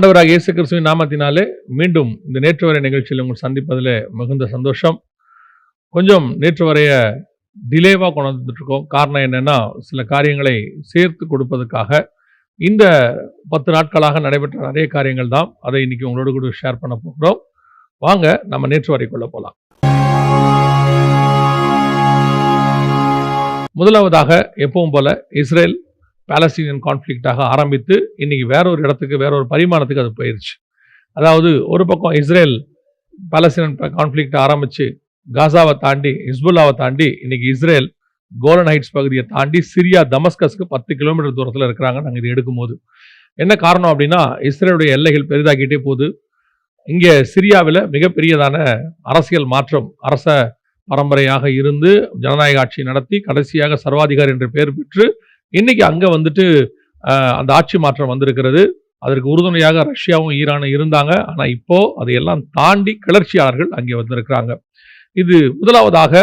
ஆண்டவராக இயேசு கிறிஸ்துவின் நாமத்தினாலே மீண்டும் இந்த நேற்று வரை நிகழ்ச்சியில் உங்கள் சந்திப்பதில் மிகுந்த சந்தோஷம். கொஞ்சம் நேற்று வரைய டிலேவாக கொண்டு வந்துட்டுருக்கோம் காரணம் என்னென்னா சில காரியங்களை சேர்த்து கொடுப்பதற்காக இந்த பத்து நாட்களாக நடைபெற்ற நிறைய காரியங்கள் தான். அதை இன்னைக்கு உங்களோட கூட ஷேர் பண்ண போகிறோம். வாங்க நம்ம நேற்று வரைக்குள்ளே போகலாம் முதலாவதாக எப்பவும் போல இஸ்ரேல் பாலஸ்தீனியன் கான்ஃப்ளிக்டாக ஆரம்பித்து இன்றைக்கி வேற ஒரு இடத்துக்கு வேற ஒரு பரிமாணத்துக்கு அது போயிருச்சு. அதாவது ஒரு பக்கம் இஸ்ரேல் பாலஸ்தீனன் கான்ஃப்ளிக்ட் ஆரம்பித்து காசாவை தாண்டி ஹிஸ்புல்லாவை தாண்டி இன்னைக்கு இஸ்ரேல் கோலன் ஹைட்ஸ் பகுதியை தாண்டி சிரியா தமஸ்கஸ்க்கு பத்து கிலோமீட்டர் தூரத்தில் இருக்கிறாங்க நாங்கள் இது எடுக்கும்போது. என்ன காரணம் அப்படின்னா இஸ்ரேலுடைய எல்லைகள் பெரிதாக்கிட்டே போகுது. இங்கே சிரியாவில் மிகப்பெரியதான அரசியல் மாற்றம் அரச பரம்பரையாக இருந்து ஜனநாயக ஆட்சி நடத்தி கடைசியாக சர்வாதிகாரி என்ற பெயர் பெற்று இன்னைக்கு அங்கே வந்துட்டு அந்த ஆட்சி மாற்றம் வந்திருக்கிறது. அதற்கு உறுதுணையாக ரஷ்யாவும் ஈரானும் இருந்தாங்க. ஆனால் இப்போ அதையெல்லாம் தாண்டி கிளர்ச்சியாளர்கள் அங்கே வந்திருக்கிறாங்க. இது முதலாவதாக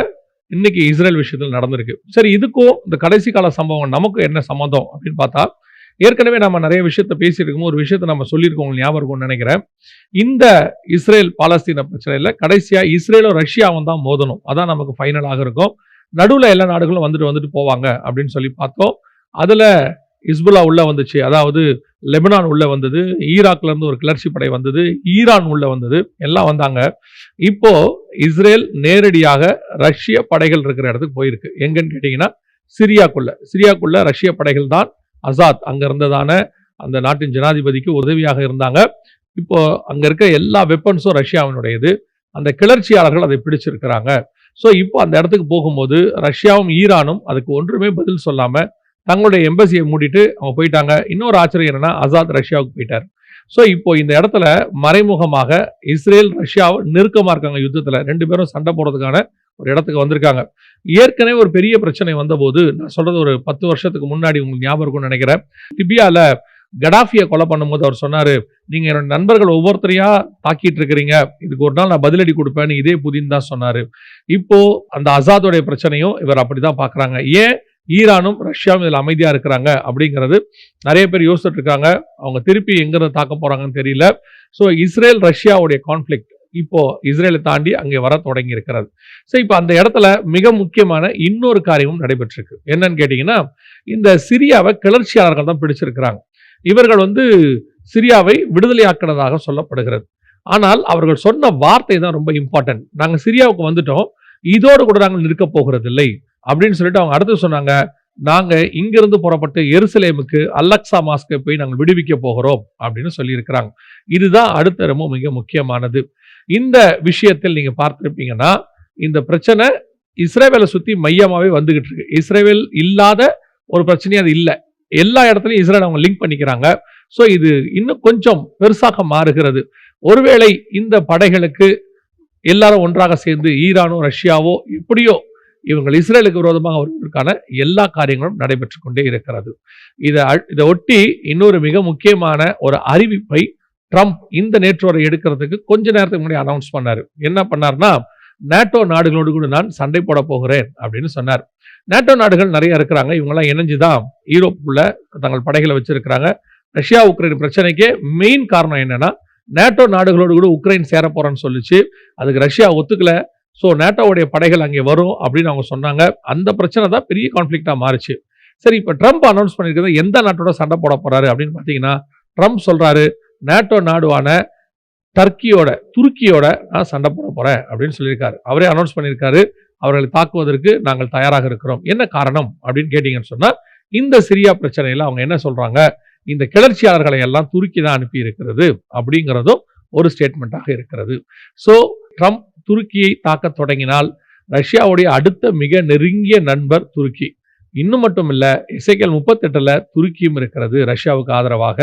இன்னைக்கு இஸ்ரேல் விஷயத்தில் நடந்திருக்கு. சரி இதுக்கும் இந்த கடைசி கால சம்பவம் நமக்கு என்ன சம்மந்தம் அப்படின்னு பார்த்தா ஏற்கனவே நம்ம நிறைய விஷயத்த பேசியிருக்கோம் ஒரு விஷயத்த நம்ம சொல்லியிருக்கோம் ஞாபகம்னு ஞாபகம் இருக்கும்னு நினைக்கிறேன். இந்த இஸ்ரேல் பாலஸ்தீன பிரச்சனையில் கடைசியாக இஸ்ரேலும் ரஷ்யாவும் தான் மோதணும். அதான் நமக்கு ஃபைனலாக இருக்கும். நடுவில் எல்லா நாடுகளும் வந்துட்டு வந்துட்டு போவாங்க அப்படின்னு சொல்லி பார்த்தோம். அதில் இஸ்புல்லா உள்ளே வந்துச்சு. அதாவது லெபனான் உள்ளே வந்தது ஈராக்லேருந்து ஒரு கிளர்ச்சி படை வந்தது ஈரான் உள்ளே வந்தது எல்லாம் வந்தாங்க. இப்போது இஸ்ரேல் நேரடியாக ரஷ்ய படைகள் இருக்கிற இடத்துக்கு போயிருக்கு. எங்கன்னு கேட்டிங்கன்னா சிரியாக்குள்ளே. சிரியாக்குள்ளே ரஷ்ய படைகள் தான் அசாத். அங்கே இருந்ததான அந்த நாட்டின் ஜனாதிபதிக்கு உதவியாக இருந்தாங்க. இப்போ அங்கே இருக்க எல்லா வெப்பன்ஸும் ரஷ்யாவினுடையது. அந்த கிளர்ச்சியாளர்கள் அதை பிடிச்சிருக்கிறாங்க. ஸோ இப்போ அந்த இடத்துக்கு போகும்போது ரஷ்யாவும் ஈரானும் அதுக்கு ஒன்றுமே பதில் சொல்லாமல் தங்களுடைய எம்பசியை மூடிட்டு அவங்க போயிட்டாங்க. இன்னொரு ஆச்சரியம் என்னன்னா ஆசாத் ரஷ்யாவுக்கு போயிட்டார். ஸோ இப்போ இந்த இடத்துல மறைமுகமாக இஸ்ரேல் ரஷ்யாவும் நெருக்கமாக இருக்காங்க யுத்தத்தில். ரெண்டு பேரும் சண்டை போடுறதுக்கான ஒரு இடத்துக்கு வந்திருக்காங்க. ஏற்கனவே ஒரு பெரிய பிரச்சனை வந்தபோது நான் சொல்கிறது ஒரு பத்து வருஷத்துக்கு முன்னாடி உங்களுக்கு ஞாபகம் இருக்கும்னு நினைக்கிறேன். லிபியால கடாஃபியை கொலை பண்ணும்போது அவர் சொன்னார் நீங்கள் என்னோட நண்பர்கள் ஒவ்வொருத்தரையா தாக்கிட்டு இருக்கிறீங்க. இதுக்கு ஒரு நாள் நான் பதிலடி கொடுப்பேன்னு இதே புதின்னு தான் சொன்னார். இப்போது அந்த அசாதோடைய பிரச்சனையும் இவர் அப்படிதான் பார்க்குறாங்க ஏன்? ஈரானும் ரஷ்யாவும் இதில் அமைதியாக இருக்கிறாங்க அப்படிங்கிறது நிறைய பேர் யோசிச்சுட்டு இருக்காங்க. அவங்க திருப்பி எங்கேருந்து தாக்க போகிறாங்கன்னு தெரியல. ஸோ இஸ்ரேல் ரஷ்யாவுடைய கான்ஃப்ளிக்ட் இப்போ இஸ்ரேலை தாண்டி அங்கே வர தொடங்கி இருக்கிறது. ஸோ இப்போ அந்த இடத்துல மிக முக்கியமான இன்னொரு காரியமும் நடைபெற்றிருக்கு. என்னன்னு கேட்டிங்கன்னா இந்த சிரியாவை கிளர்ச்சியாளர்கள் தான் பிடிச்சிருக்கிறாங்க. இவர்கள் வந்து சிரியாவை விடுதலையாக்கினதாக சொல்லப்படுகிறது. ஆனால் அவர்கள் சொன்ன வார்த்தை தான் ரொம்ப இம்பார்ட்டன்ட் நாங்கள் சிரியாவுக்கு வந்துட்டோம். இதோடு கூட நாங்கள் நிற்க போகிறதில்லை. அப்படின்னு சொல்லிட்டு அவங்க அடுத்து சொன்னாங்க நாங்க இங்கிருந்து புறப்பட்டு எருசலேமுக்கு அல்லக்ஸா மாஸ்கை போய் நாங்கள் விடுவிக்க போகிறோம் அப்படின்னு சொல்லியிருக்கிறாங்க. இதுதான் அடுத்த ரொம்ப மிக முக்கியமானது. இந்த விஷயத்தில் நீங்க பார்த்துருப்பீங்கன்னா இந்த பிரச்சனை இஸ்ரேவேலை சுத்தி மையமாவே வந்துகிட்டு இருக்கு. இஸ்ரேவேல் இல்லாத ஒரு பிரச்சனையும் அது இல்லை. எல்லா இடத்துலையும் இஸ்ரேல் அவங்க லிங்க் பண்ணிக்கிறாங்க. ஸோ இது இன்னும் கொஞ்சம் பெருசாக மாறுகிறது. ஒருவேளை இந்த படைகளுக்கு எல்லாரும் ஒன்றாக சேர்ந்து ஈரானோ ரஷ்யாவோ இப்படியோ இவங்க இஸ்ரேலுக்கு விரோதமாக வருவதற்கான எல்லா காரியங்களும் நடைபெற்று கொண்டே இருக்கிறது. இதை அ- இதை ஒட்டி இன்னொரு மிக முக்கியமான ஒரு அறிவிப்பை ட்ரம்ப் இந்த நேற்றோரை எடுக்கிறதுக்கு கொஞ்ச நேரத்துக்கு முன்னாடி அனௌன்ஸ் பண்ணார். என்ன பண்ணார்னா நேட்டோ நாடுகளோடு கூட நான் சண்டை போட போகிறேன் அப்படின்னு சொன்னார். நேட்டோ நாடுகள் நிறைய இருக்கிறாங்க. இவங்கெல்லாம் இணைஞ்சுதான் யூரோப்புக்குள்ள தங்கள் படைகளை வச்சிருக்கிறாங்க. ரஷ்யா உக்ரைன் பிரச்சனைக்கே மெயின் காரணம் என்னன்னா நேட்டோ நாடுகளோடு கூட உக்ரைன் சேர போறேன்னு சொல்லிச்சு. அதுக்கு ரஷ்யா ஒத்துக்கல. ஸோ நேட்டோவுடைய படைகள் அங்கே வரும் அப்படின்னு அவங்க சொன்னாங்க. அந்த பிரச்சனை தான் பெரிய கான்ஃப்ளிக்டாக மாறுச்சு. சரி இப்போ ட்ரம்ப் அனௌன்ஸ் பண்ணியிருக்கிறது எந்த நாட்டோட சண்டை போட போறாரு அப்படின்னு பார்த்தீங்கன்னா ட்ரம்ப் சொல்கிறாரு நேட்டோ நாடுவான டர்க்கியோட துருக்கியோட நான் சண்டை போட போகிறேன் அப்படின்னு சொல்லியிருக்காரு. அவரே அனௌன்ஸ் பண்ணியிருக்காரு. அவர்களை தாக்குவதற்கு நாங்கள் தயாராக இருக்கிறோம். என்ன காரணம் அப்படின்னு கேட்டிங்கன்னு சொன்னால் இந்த சிரியா பிரச்சனையில் அவங்க என்ன சொல்கிறாங்க இந்த கிளர்ச்சியாளர்களை எல்லாம் துருக்கி தான் அனுப்பி இருக்கிறது அப்படிங்கிறதும் ஒரு ஸ்டேட்மெண்ட்டாக இருக்கிறது. ஸோ ட்ரம்ப் துருக்கியை தாக்க தொடங்கினால் ரஷ்யாவுடைய அடுத்த மிக நெருங்கிய நண்பர் துருக்கி. இன்னும் மட்டும் இல்லை இசைக்கல் முப்பத்தெட்டில் துருக்கியும் இருக்கிறது ரஷ்யாவுக்கு ஆதரவாக.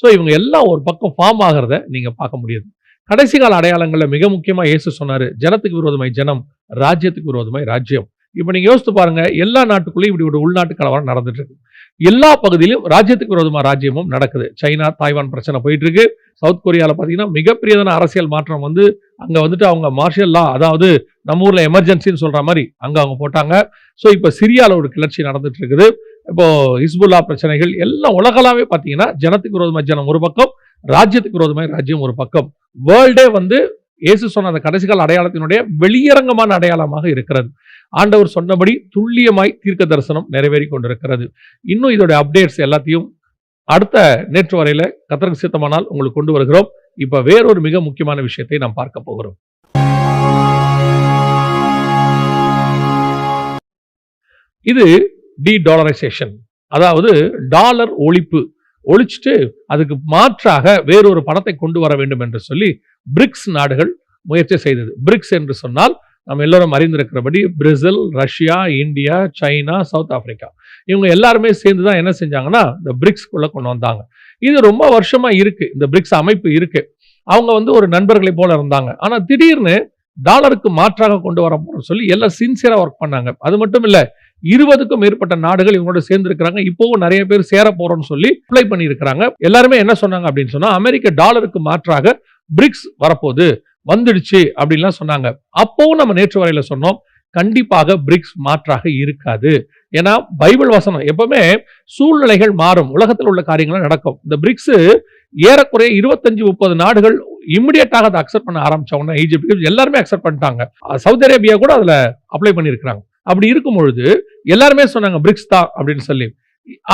ஸோ இவங்க எல்லாம் ஒரு பக்கம் ஃபார்ம் ஆகிறத நீங்கள் பார்க்க முடியுது. கடைசி கால அடையாளங்களில் மிக முக்கியமாக இயேசு சொன்னார் ஜனத்துக்கு விரோதமாய் ஜனம் ராஜ்யத்துக்கு விரோதமாய் ராஜ்யம். இப்போ நீங்கள் யோசித்து பாருங்க எல்லா நாட்டுக்குள்ளேயும் இப்படி ஒரு உள்நாட்டு கலவரம் நடந்துட்டு இருக்கு. எல்லா பகுதியிலும் ராஜ்யத்துக்கு விரோதமாக ராஜ்யமும் நடக்குது. சைனா தாய்வான் பிரச்சனை போயிட்டு இருக்கு சவுத் கொரியாவில் பார்த்தீங்கன்னா மிகப்பெரியதான அரசியல் மாற்றம் வந்து அங்கே வந்துட்டு அவங்க மார்ஷியல் லா அதாவது நம்ம ஊரில் எமர்ஜென்சின்னு சொல்கிற மாதிரி அங்கே அவங்க போட்டாங்க. ஸோ இப்போ சிரியாவில் ஒரு கிளர்ச்சி நடந்துட்டு இருக்குது இப்போ ஹிஸ்புல்லா பிரச்சனைகள் எல்லாம் உலகளாவே பார்த்தீங்கன்னா ஜனத்துக்கு விரோதமாக ஜனம் ஒரு பக்கம் ராஜ்யத்துக்கு விரோதமாக ராஜ்யம் ஒரு பக்கம். வேர்ல்டே வந்து இயேசு சொன்ன அந்த கடைசி கால அடையாளத்தினுடைய வெளியரங்கமான அடையாளமாக இருக்கிறது. ஆண்டவர் சொன்னபடி துல்லியமாய் தீர்க்க தரிசனம் நிறைவேறி கொண்டிருக்கிறது. இன்னும் இதோட அப்டேட்ஸ் எல்லாத்தையும் அடுத்த நேற்று வரையில கத்தருக்கு சித்தமானால் உங்களுக்கு கொண்டு வருகிறோம். இப்ப வேறொரு மிக முக்கியமான விஷயத்தை நாம் பார்க்க போகிறோம். இது டி டாலரைசேஷன் அதாவது டாலர் ஒழிப்பு. ஒழிச்சிட்டு அதுக்கு மாற்றாக வேறொரு பணத்தை கொண்டு வர வேண்டும் என்று சொல்லி பிரிக்ஸ் நாடுகள் முயற்சி செய்தது. பிரிக்ஸ் என்று சொன்னால் நம்ம எல்லோரும் அறிந்திருக்கிறபடி Brazil Russia India China South Africa. இவங்க எல்லாருமே சேர்ந்து தான் என்ன செஞ்சாங்கன்னா இந்த பிரிக்ஸ்குள்ள கொண்டு வந்தாங்க. இது ரொம்ப வருஷமாக இருக்குது இந்த பிரிக்ஸ் அமைப்பு இருக்குது அவங்க வந்து ஒரு நண்பர்களை போல இருந்தாங்க. ஆனால் திடீர்னு டாலருக்கு மாற்றாக கொண்டு வர போகிறோம் சொல்லி எல்லாம் சின்சியராக ஒர்க் பண்ணாங்க. அது மட்டும் இல்லை இருபதுக்கும் மேற்பட்ட நாடுகள் இவங்களோட சேர்ந்துருக்கிறாங்க இப்போவும் நிறைய பேர் சேர போகிறோம்னு சொல்லி அப்ளை பண்ணியிருக்கிறாங்க. எல்லாருமே என்ன சொன்னாங்க அப்படின்னு சொன்னால் அமெரிக்க டாலருக்கு மாற்றாக பிரிக்ஸ் வரப்போகுது வந்துடுச்சு அப்படின்லாம் சொன்னாங்க. அப்போவும் நம்ம நேற்று வரையில சொன்னோம் கண்டிப்பாக பிரிக்ஸ் மாற்றாக இருக்காது. ஏன்னா பைபிள் வசனம் எப்பவுமே சூழ்நிலைகள் மாறும் உலகத்தில் உள்ள காரியங்கள் நடக்கும். இந்த பிரிக்ஸ் ஏறக்குறைய இருபத்தஞ்சு முப்பது நாடுகள் இம்மிடியட்டாக அதை அக்செப்ட் பண்ண ஆரம்பிச்சவங்க ஈஜிப்ட் எல்லாருமே அக்செப்ட் பண்ணிட்டாங்க. சவுதி அரேபியா கூட அதுல அப்ளை பண்ணியிருக்கிறாங்க. அப்படி இருக்கும் பொழுது எல்லாருமே சொன்னாங்க பிரிக்ஸ் தான் அப்படின்னு சொல்லி.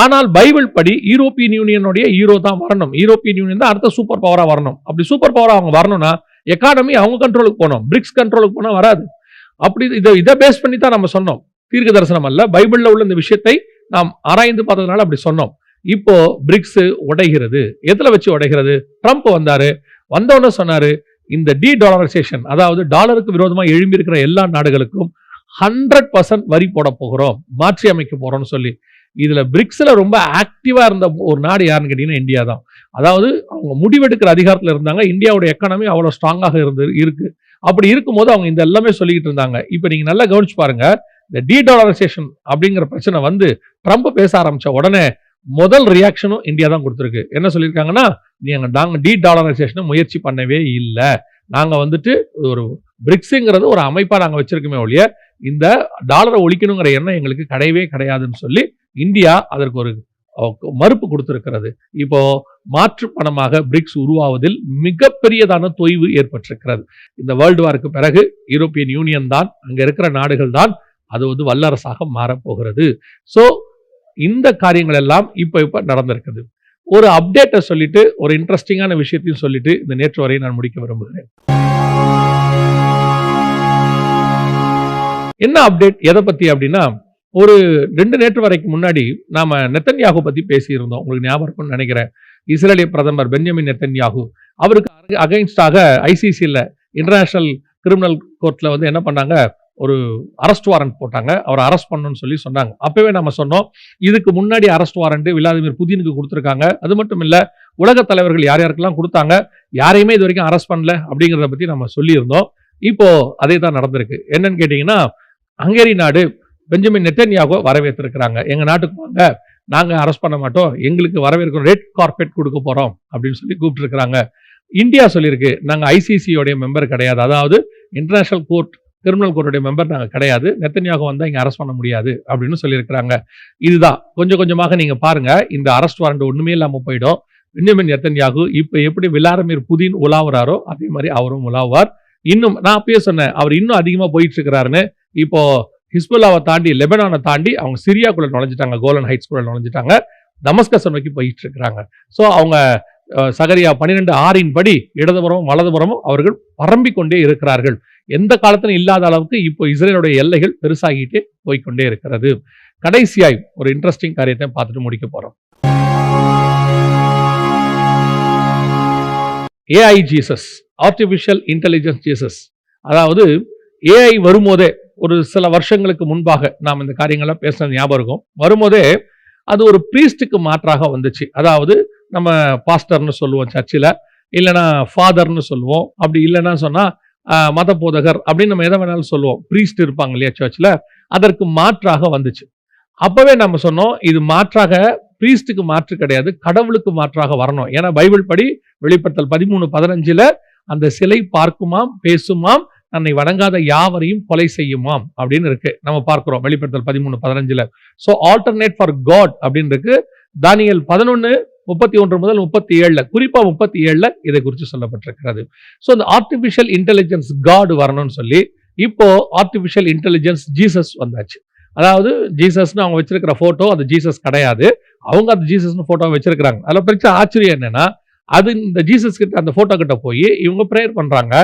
ஆனால் பைபிள் படி யூரோப்பியன் யூனியனுடைய ஹீரோ தான் வரணும். யூரோப்பியன் யூனியன் தான் அடுத்த சூப்பர் பவராக வரணும். அப்படி சூப்பர் பவராக அவங்க வரணும்னா எக்கானமி அவங்க கண்ட்ரோலுக்கு போகணும். பிரிக்ஸ் கண்ட்ரோலுக்கு போனால் வராது. அப்படி இதை இதை பேஸ் பண்ணி தான் நம்ம சொன்னோம். தீர்க்க தரிசனம் அல்ல. பைபிளில் உள்ள இந்த விஷயத்தை நாம் ஆராய்ந்து பார்த்ததுனால அப்படி சொன்னோம். இப்போ பிரிக்ஸ் உடைகிறது. எதில் வச்சு உடைகிறது? ட்ரம்ப் வந்தார். வந்தவுடனே சொன்னார் இந்த டி டாலரைசேஷன் அதாவது டாலருக்கு விரோதமாக எழும்பியிருக்கிற எல்லா நாடுகளுக்கும் ஹண்ட்ரட் பர்சன்ட் வரி போட போகிறோம். மாற்றி அமைக்க போகிறோம்னு சொல்லி. இதில் பிரிக்ஸில் ரொம்ப ஆக்டிவாக இருந்த ஒரு நாடு யாருன்னு கேட்டிங்கன்னா இந்தியா தான். அதாவது அவங்க முடிவெடுக்கிற அதிகாரத்தில் இருந்தாங்க. இந்தியாவோட எக்கானமி அவ்வளோ ஸ்ட்ராங்காக இருந்து இருக்குது அப்படி இருக்கும்போது அவங்க இந்த எல்லாமே சொல்லிக்கிட்டு இருந்தாங்க. இப்போ நீங்கள் நல்லா கவனிச்சு பாருங்க. இந்த டி டாலரைசேஷன் அப்படிங்கிற பிரச்சனை வந்து ட்ரம்ப் பேச ஆரம்பித்த உடனே முதல் ரியாக்ஷனும் இந்தியா தான் கொடுத்துருக்கு. என்ன சொல்லியிருக்காங்கன்னா நீங்கள் நாங்கள் டி டாலரைசேஷனை முயற்சி பண்ணவே இல்லை. நாங்கள் வந்துட்டு ஒரு பிரிக்ஸுங்கிறது ஒரு அமைப்பாக நாங்கள் வச்சுருக்கோமே ஒழிய இந்த டாலரை ஒழிக்கணுங்கிற எண்ணம் எங்களுக்கு கிடையவே கிடையாதுன்னு சொல்லி இந்தியா அதற்கு ஒரு மறுப்பு கொடுத்திருக்கிறது. இப்போ மாற்று பணமாக பிரிக்ஸ் உருவாவதில் மிகப்பெரியதான தொய்வு ஏற்பட்டிருக்கிறது. இந்த வேர்ல்டு வாருக்கு பிறகு யூரோப்பியன் யூனியன் தான் அங்கே இருக்கிற நாடுகள் தான் அது வந்து வல்லரசாக மாறப்போகிறது. ஸோ இந்த காரியங்கள் எல்லாம் இப்போ இப்போ நடந்திருக்குது. ஒரு அப்டேட்டை சொல்லிட்டு ஒரு இன்ட்ரெஸ்டிங்கான விஷயத்தையும் சொல்லிட்டு இந்த நேற்று வரையை நான் முடிக்க விரும்புகிறேன். என்ன அப்டேட் எதை பத்தி அப்படின்னா ஒரு ரெண்டு நேற்று வரைக்கும் முன்னாடி நாம நெத்தன்யாகு பத்தி பேசியிருந்தோம். உங்களுக்கு ஞாபகம் இருக்கும்னு நினைக்கிறேன். இஸ்ரேலிய பிரதமர் பென்ஜமின் நெத்தன்யாகு அவருக்கு அகைன்ஸ்டாக ஐசிசியில் இன்டர்நேஷனல் கிரிமினல் கோர்ட்ல வந்து என்ன பண்ணாங்க? ஒரு அரெஸ்ட் வாரண்ட் போட்டாங்க. அவரை அரெஸ்ட் பண்ணணும்னு சொல்லி சொன்னாங்க. அப்பவே நம்ம சொன்னோம் இதுக்கு முன்னாடி அரெஸ்ட் வாரண்ட் விளாதிமிர் புதினுக்கு கொடுத்துருக்காங்க. அது மட்டும் இல்லை உலக தலைவர்கள் யார் யாருக்கெல்லாம் கொடுத்தாங்க யாரையுமே இது வரைக்கும் அரெஸ்ட் பண்ணல அப்படிங்கிறத பற்றி நம்ம சொல்லியிருந்தோம். இப்போ அதே தான் நடந்திருக்கு. என்னன்னு கேட்டிங்கன்னா ஹங்கேரி நாடு பெஞ்சமின் நெத்தன்யாகோ வரவேற்றிருக்கிறாங்க. எங்கள் நாட்டுக்கு வாங்க நாங்கள் அரெஸ்ட் பண்ண மாட்டோம். எங்களுக்கு வரவேற்கிறோம் ரெட் கார்பெட் கொடுக்க போகிறோம் அப்படின்னு சொல்லி கூப்பிட்டுருக்குறாங்க. இந்தியா சொல்லியிருக்கு. நாங்கள் ஐசிசியோடைய மெம்பர் கிடையாது. அதாவது இன்டர்நேஷனல் கோர்ட் கிரிமினல் கோர்ட்டுடைய மெம்பர் நாங்கள் கிடையாது. நெத்தனியாக வந்தால் இங்கே அரெஸ்ட் பண்ண முடியாது அப்படின்னு சொல்லியிருக்கிறாங்க. இதுதான். கொஞ்சம் கொஞ்சமாக நீங்கள் பாருங்கள் இந்த அரெஸ்ட் வாரண்ட் ஒன்றுமே இல்லாமல் போயிடும். பெஞ்சமின் நெத்தன்யாகு இப்போ எப்படி விளாரமீர் புதின் உலாவுறாரோ அதே மாதிரி அவரும் உலாவார் இன்னும் நான் அப்பயே சொன்னேன் அவர் இன்னும் அதிகமாக போயிட்டு இருக்கிறாருன்னு இப்போ ஹிஸ்புல்லாவை தாண்டி லெபனானை தாண்டி அவங்க சிரியாக்குள்ளே நுழைஞ்சிட்டாங்க கோலன் ஹைட்ஸ்குள்ளே நுழைஞ்சிட்டாங்க. தமஸ்கஸ் நோக்கி போயிட்டு இருக்கிறாங்க ஸோ அவங்க சகரியா பன்னிரெண்டு ஆறின் படி இடதுபுறமும் வலதுபுறமும் அவர்கள் பரம்பிக் கொண்டே இருக்கிறார்கள். எந்த காலத்திலும் இல்லாத அளவுக்கு இப்போ இஸ்ரேலுடைய எல்லைகள் பெருசாகிட்டே போய்க்கொண்டே இருக்கிறது. கடைசியாய் ஒரு இன்ட்ரெஸ்டிங் காரியத்தை பார்த்துட்டு முடிக்க போறோம். AI Jesus artificial intelligence Jesus அதாவது ஏஐ வரும்போதே ஒரு சில வருஷங்களுக்கு முன்பாக நாம் இந்த காரியங்கள்லாம் பேசுனது ஞாபகம் இருக்கும். வரும்போதே அது ஒரு ப்ரீஸ்டுக்கு மாற்றாக வந்துச்சு. அதாவது நம்ம பாஸ்டர்னு சொல்லுவோம் சர்ச்சில். இல்லைன்னா ஃபாதர்னு சொல்லுவோம். அப்படி இல்லைன்னா சொன்னால் மத போதகர் அப்படின்னு நம்ம எதை வேணாலும் சொல்லுவோம். ப்ரீஸ்ட் இருப்பாங்க இல்லையா சர்ச்சில்? அதற்கு மாற்றாக வந்துச்சு. அப்போவே நம்ம சொன்னோம் இது மாற்றாக ப்ரீஸ்டுக்கு மாற்று கிடையாது கடவுளுக்கு மாற்றாக வரணும். ஏன்னா பைபிள் படி வெளிப்படுத்தல் பதிமூணு பதினஞ்சில் அந்த சிலை பார்க்குமாம் பேசுமாம் தன்னை வணங்காத யாவரையும் கொலை செய்யுமாம் அப்படின்னு இருக்கு. நம்ம பார்க்கிறோம் வெளிப்படுத்தல் பதிமூணு பதினஞ்சுல. ஸோ ஆல்டர்னேட் ஃபார் காட் அப்படின்னு இருக்கு. தானியல் பதினொன்று முப்பத்தி ஒன்று முதல் முப்பத்தி ஏழில் குறிப்பாக முப்பத்தி ஏழில் இதை குறித்து சொல்லப்பட்டிருக்கிறது. ஸோ இந்த ஆர்டிஃபிஷியல் இன்டெலிஜென்ஸ் காடு வரணும்னு சொல்லி இப்போ ஆர்டிஃபிஷியல் இன்டெலிஜென்ஸ் ஜீசஸ் வந்தாச்சு. அதாவது ஜீசஸ்னு அவங்க வச்சிருக்கிற ஃபோட்டோ அது ஜீசஸ் கிடையாது. அவங்க அந்த ஜீசஸ்னு ஃபோட்டோ வச்சிருக்கிறாங்க. அதில் பிரச்சனை ஆச்சரியம் என்னன்னா அது இந்த ஜீசஸ் கிட்ட அந்த ஃபோட்டோ கிட்ட போய் இவங்க ப்ரேயர் பண்ணுறாங்க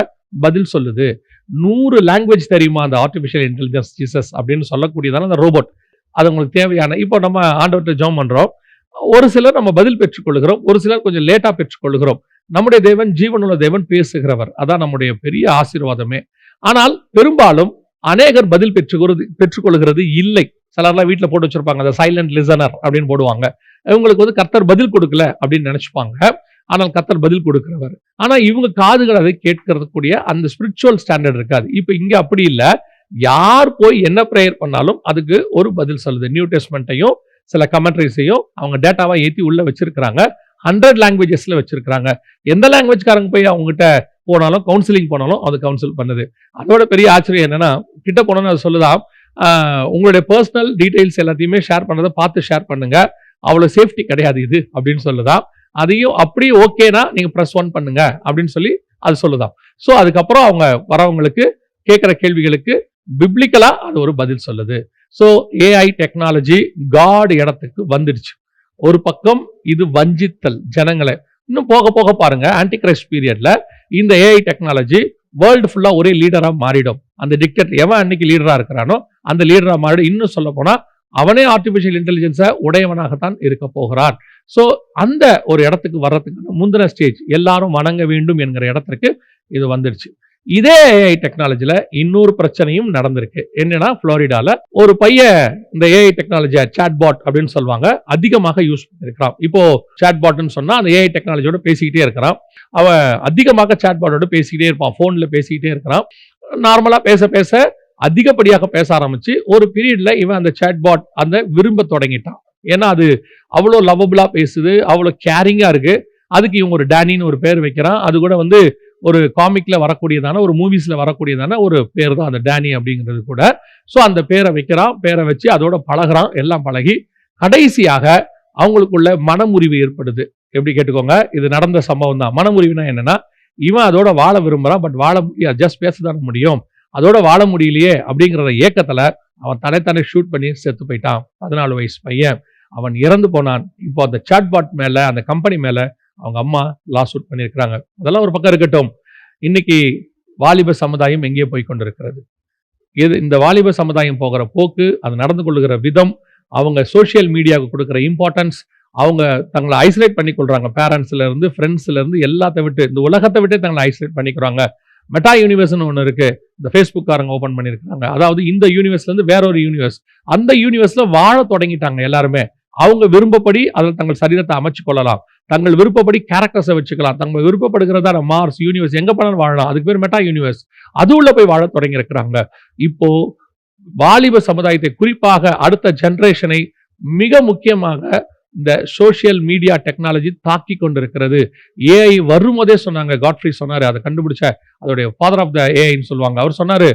பதில் சொல்லுது. நூறு லாங்குவேஜ் தெரியுமா அந்த ஆர்டிஃபிஷியல் இன்டெலிஜென்ஸ் ஜீசஸ் அப்படின்னு சொல்லக்கூடியதான அந்த ரோபோட் அது உங்களுக்கு தேவையான இப்போ நம்ம ஆண்டவர்கிட்ட ஜோம் பண்ணுறோம் ஒரு சிலர் நம்ம பதில் பெற்றுக்கொள்கிறோம் ஒரு சிலர் கொஞ்சம் லேட்டாக பெற்றுக்கொள்கிறோம் நம்முடைய தேவன் ஜீவனுள்ள தேவன் பேசுகிறவர். அதான் நம்முடைய பெரிய ஆசீர்வாதமே. ஆனால் பெரும்பாலும் அநேகர் பதில் பெற்றுக்கிறது பெற்றுக்கொள்கிறது இல்லை. சிலர்லாம் வீட்டில் போட்டு வச்சிருப்பாங்க அந்த சைலண்ட் லிசனர் அப்படின்னு போடுவாங்க. இவங்களுக்கு வந்து கர்த்தர் பதில் கொடுக்கல அப்படின்னு நினைச்சுப்பாங்க. ஆனால் கர்த்தர் பதில் கொடுக்கிறவர். ஆனால் இவங்க காதுகள் அதை கேட்கறதுக்கூடிய அந்த ஸ்பிரிச்சுவல் ஸ்டாண்டர்ட் இருக்காது. இப்போ இங்கே அப்படி இல்லை. யார் போய் என்ன ப்ரேயர் பண்ணாலும் அதுக்கு ஒரு பதில் சொல்லுது. நியூ டெஸ்ட்மெண்ட்டையும் சில கமெண்ட்ரிஸையும் அவங்க டேட்டாவை ஏற்றி உள்ளே வச்சிருக்கிறாங்க. ஹண்ட்ரட் லாங்குவேஜஸில் வச்சிருக்கிறாங்க. எந்த லாங்குவேஜ்காரங்க போய் அவங்ககிட்ட போனாலும் கவுன்சிலிங் போனாலும் அது கவுன்சில் பண்ணுது. அதோட பெரிய ஆச்சரியம் என்னன்னா கிட்ட போனோன்னு அது சொல்லுதான் உங்களுடைய பர்சனல் டீட்டெயில்ஸ் எல்லாத்தையுமே ஷேர் பண்ணதை பார்த்து ஷேர் பண்ணுங்க. அவ்வளோ சேஃப்டி கிடையாது இது அப்படின்னு சொல்லுதான் அதையும் அப்படியே ஓகேனா நீங்கள் ப்ரெஸ் ஒன் பண்ணுங்க அப்படின்னு சொல்லி அது சொல்லுதான் ஸோ அதுக்கப்புறம் அவங்க வரவங்களுக்கு கேட்குற கேள்விகளுக்கு பிப்ளிக்கலாக அது ஒரு பதில் சொல்லுது. ஸோ ஏஐ டெக்னாலஜி காடு இடத்துக்கு வந்துடுச்சு. ஒரு பக்கம் இது வஞ்சித்தல் ஜனங்களை. இன்னும் போக போக பாருங்க ஆன்டி கிரைஸ்ட் பீரியட்ல இந்த ஏஐ டெக்னாலஜி வேர்ல்டு ஃபுல்லா ஒரே லீடரா மாறிடும். அந்த டிக்டேட் எவன் அன்னைக்கு லீடரா இருக்கிறானோ அந்த லீடரா மாறிடும் இன்னும் சொல்ல போனா அவனே ஆர்டிபிஷியல் இன்டெலிஜென்ஸை உடையவனாகத்தான் இருக்க போகிறான். ஸோ அந்த ஒரு இடத்துக்கு வர்றதுக்கு முந்தின ஸ்டேஜ் எல்லாரும் வணங்க வேண்டும் என்கிற இடத்துக்கு இது வந்துடுச்சு. இதே ஏஐ டெக்னாலஜியில் இன்னொரு பிரச்சனையும் நடந்திருக்கு. என்னன்னா புளோரிடால ஒரு பையன் இந்த ஏஐ டெக்னாலஜியை சாட்பாட் அப்படின்னு சொல்லுவாங்க அதிகமாக யூஸ் பண்ணிருக்கிறான் இப்போ சாட்பாட்னு சொன்னா அந்த ஏஐ டெக்னாலஜியோட பேசிக்கிட்டே இருக்கிறான். அவன் அதிகமாக சாட்பாட்டோட பேசிக்கிட்டே இருப்பான் போன்ல பேசிக்கிட்டே இருக்கிறான். நார்மலா பேச பேச அதிகப்படியாக பேச ஆரம்பிச்சு ஒரு பீரியட்ல இவன் அந்த சாட்பாட் அந்த விரும்ப தொடங்கிட்டான். ஏன்னா அது அவ்வளோ லவபிளா பேசுது அவ்வளோ கேரிங்கா இருக்கு. அதுக்கு இவங்க ஒரு டேனின்னு ஒரு பேர் வைக்கிறான். அது கூட வந்து ஒரு காமிக்ல வரக்கூடியதான ஒரு மூவிஸ்ல வரக்கூடியதான ஒரு பேர் தான் அந்த டேனி அப்படிங்கிறது கூட. ஸோ அந்த பேரை வைக்கிறான் பேரை வச்சு அதோட பழகுறான் எல்லாம் பழகி கடைசியாக அவங்களுக்குள்ள மனமுறிவு ஏற்படுது. எப்படி கேட்டுக்கோங்க? இது நடந்த சம்பவம் தான் மனமுறிவுனா என்னன்னா இவன் அதோட வாழ விரும்புகிறான் பட் வாழ ஜஸ்ட் பேச பேசதான் முடியும். அதோட வாழ முடியலையே அப்படிங்கிற ஏக்கத்தில் அவன் தன்னைத்தானே ஷூட் பண்ணி செத்து போயிட்டான். பதினாலு வயசு பையன். அவன் இறந்து போனான். இப்போ அந்த சாட்பாட் மேல அந்த கம்பெனி மேலே அவங்க அம்மா லாஸ் அவுட் பண்ணியிருக்கிறாங்க. அதெல்லாம் ஒரு பக்கம் இருக்கட்டும். இன்னைக்கு வாலிப சமுதாயம் எங்கேயோ போய் கொண்டிருக்கிறது. இது இந்த வாலிப சமுதாயம் போகிற போக்கு அது நடந்து கொள்கிற விதம் அவங்க சோஷியல் மீடியாவுக்கு கொடுக்குற இம்பார்ட்டன்ஸ் அவங்க தங்களை ஐசோலேட் பண்ணி பேரண்ட்ஸ்லேருந்து ஃப்ரெண்ட்ஸ்லேருந்து இருந்து எல்லாத்தை விட்டு இந்த உலகத்தை விட்டு தங்களை ஐசோலேட் பண்ணிக்கிறாங்க. மெட்டா யூனிவர்ஸ்னு ஒன்று இருக்குது இந்த ஃபேஸ்புக்காரங்க ஓப்பன் பண்ணியிருக்காங்க அதாவது இந்த யூனிவர்ஸ்லேருந்து வேற ஒரு யூனிவர்ஸ் அந்த யூனிவர்ஸில் வாழ தொடங்கிட்டாங்க எல்லாருமே. அவங்க விரும்பப்படி அதில் தங்கள் சரீரத்தை அமைச்சு கொள்ளலாம் தங்கள் விருப்பப்படி கேரக்டர்ஸை வச்சுக்கலாம். தங்கள் விருப்பப்படுகிறதா மார்ஸ் யூனிவர்ஸ் எங்கே போனாலும் வாழலாம். அதுக்கு பேர் மெட்டா யூனிவர்ஸ் அது உள்ள போய் வாழ தொடங்கியிருக்கிறாங்க இப்போ வாலிப சமுதாயத்தை குறிப்பாக அடுத்த ஜென்ரேஷனை மிக முக்கியமாக இந்த சோஷியல் மீடியா டெக்னாலஜி தாக்கி கொண்டிருக்கிறது. ஏஐ வரும்போதே சொன்னாங்க காட்ஃப்ரி சொன்னார் அதை கண்டுபிடிச்ச அதோடைய ஃபாதர் ஆஃப் த ஏஐன்னு சொல்லுவாங்க. அவர் சொன்னார்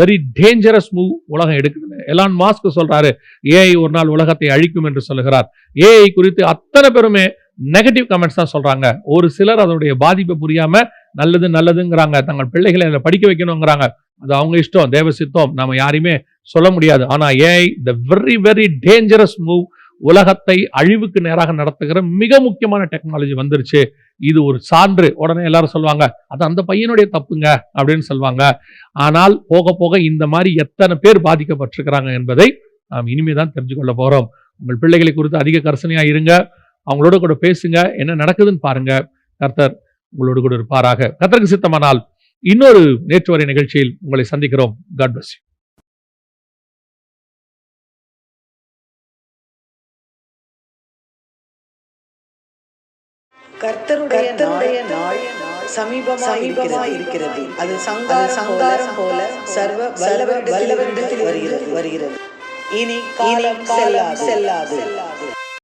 வெரி டேஞ்சரஸ் மூவ் உலகம் எடுக்குதுன்னு. எலான் மாஸ்க் சொல்றாரு ஏஐ ஒரு நாள் உலகத்தை அழிக்கும் என்று சொல்லுகிறார். ஏஐ குறித்து அத்தனை பேருமே நெகட்டிவ் கமெண்ட்ஸ் தான் சொல்றாங்க. ஒரு சிலர் அதனுடைய பாதிப்பை புரியாம நல்லது நல்லதுங்கிறாங்க. தங்கள் பிள்ளைகளை அதில் படிக்க வைக்கணுங்கிறாங்க. அது அவங்க இஷ்டம் தேவ சித்தம் யாரையுமே சொல்ல முடியாது. ஆனால் AI the very very dangerous move உலகத்தை அழிவுக்கு நேராக நடத்துகிற மிக முக்கியமான டெக்னாலஜி வந்துருச்சு. இது ஒரு சான்று. உடனே எல்லாரும் சொல்லுவாங்க அது அந்த பையனுடைய தப்புங்க அப்படின்னு சொல்லுவாங்க. ஆனால் போக போக இந்த மாதிரி எத்தனை பேர் பாதிக்கப்பட்டிருக்கிறாங்க என்பதை நாம் இனிமே தான் தெரிஞ்சு கொள்ள உங்கள் பிள்ளைகளை குறித்து அதிக கரிசனையா இருங்க. அவங்களோட கூட பேசுங்க. என்ன நடக்குதுன்னு பாருங்க. கர்த்தர் உங்களோடு கூட இருப்பாராக. கர்த்தருக்கு சித்தமானால் இன்னொரு நேற்று வரை நிகழ்ச்சியில் உங்களை சந்திக்கிறோம். காட் பிளஸ் கர்த்தருடைய நாள் சமீபமாய் இருக்கிறது. அது சங்காரம் சங்காரம் போல சர்வ வல்லவர் வல்லவரிடத்தில் வருகிறது. வருகிறது. இனி காலம் செல்லாது. செல்லாது.